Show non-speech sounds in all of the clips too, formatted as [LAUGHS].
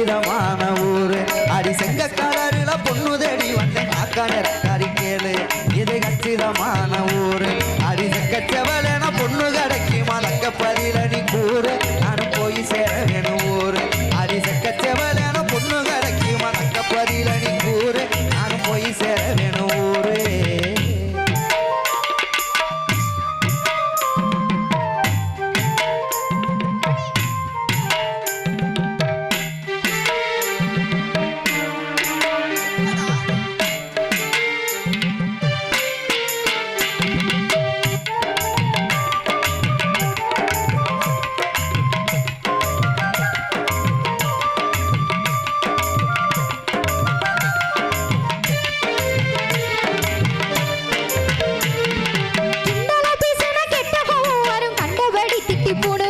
புனிதமான ஊர். அடி செங்க கடலில் பொண்ணுதடி வந்த காக்கான கறிக்கேளு இது கச்சிதமான கட்டி போட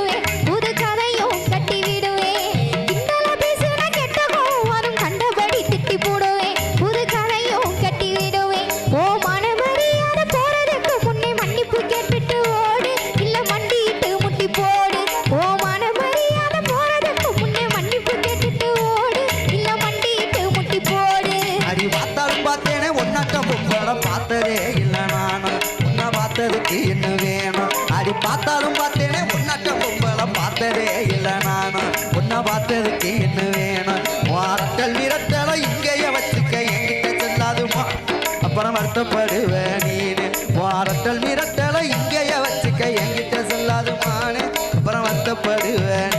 பார்த்ததுக்கு என்ன வேணும்? வாட்டல் விரட்டலை இங்கேயே வச்சுக்க என்கிட்ட செல்லாதுமா அப்புறம் வருத்தப்படுவ நீனு வாரத்தல் மிரட்டலை இங்கேயே வச்சுக்க என்கிட்ட செல்லாதுமானு அப்புறம் வருத்தப்படுவேன்.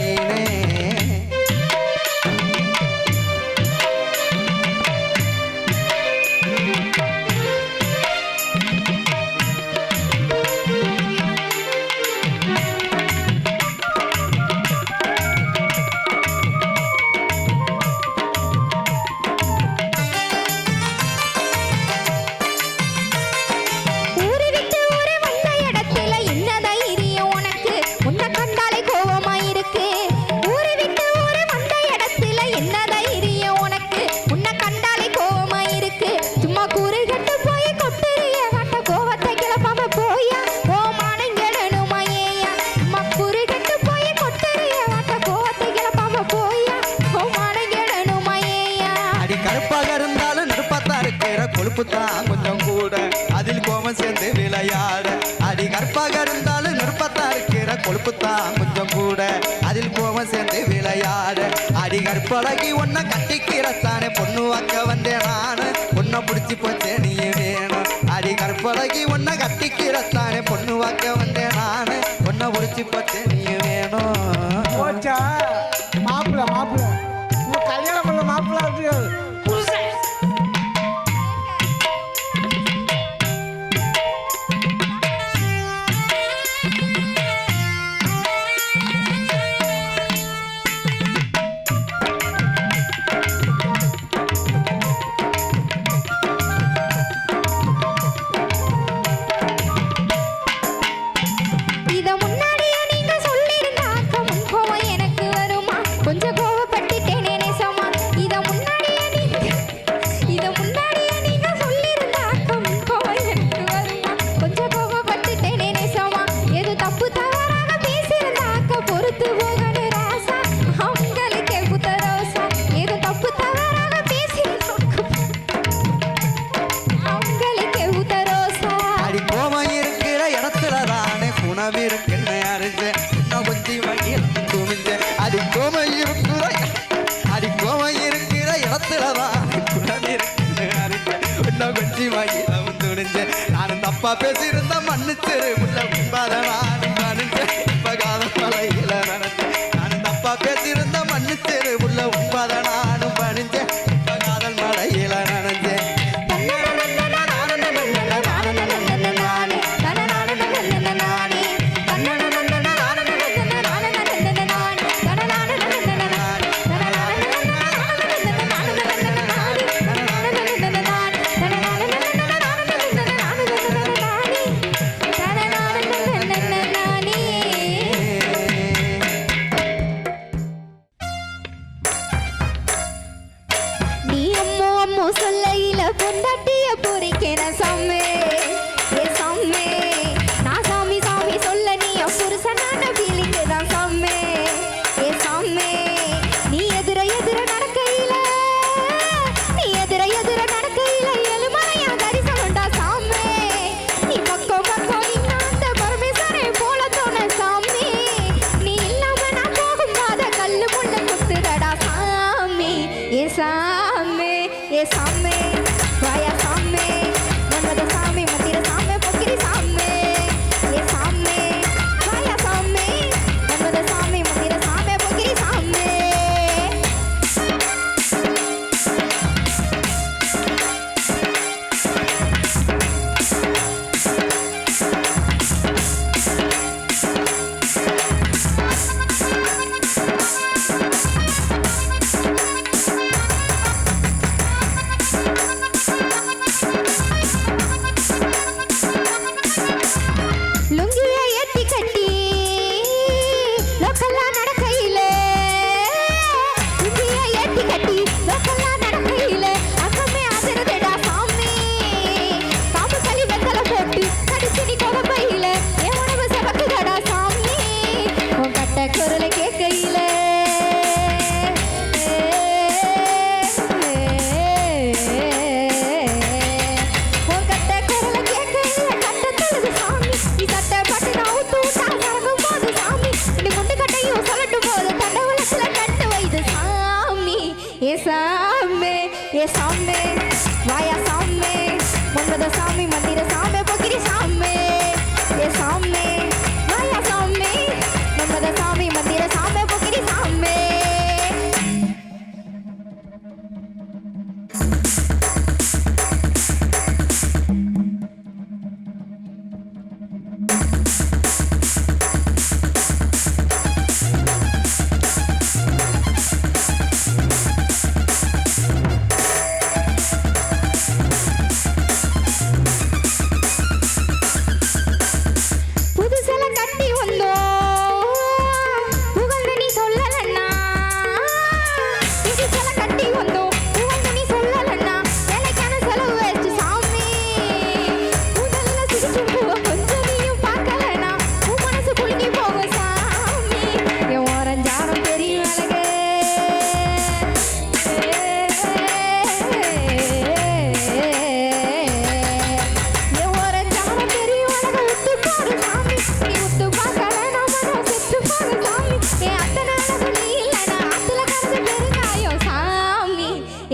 கற்பாக இருந்தாலும் நுட்பத்தா இருக்கிற கொழுப்புத்தான் கொஞ்சம் கூட அதில் கோவம் சேர்ந்து விளையாட. அடி கற்பழகி ஒன்ன கட்டிக்கிறத்தானே. பொண்ணு வாக்க வந்தேன் நான். பொண்ணை பிடிச்சி போச்சே நீ வேணும். அடி கற்பழகி ஒன்ன கட்டிக்கிறத்தானே. பொண்ணு வாக்க வந்தேன் நான். பொண்ணை பிடிச்சி போச்சே உள்ள வெட்டி வாங்கி துணிஞ்சேன். நான் தப்பா பேசியிருந்த மன்னிச்சிரு உள்ள உண்பாதனா சாமி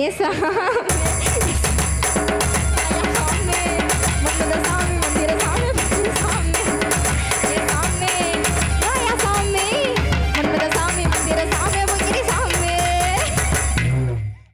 Vanessa. [LAUGHS]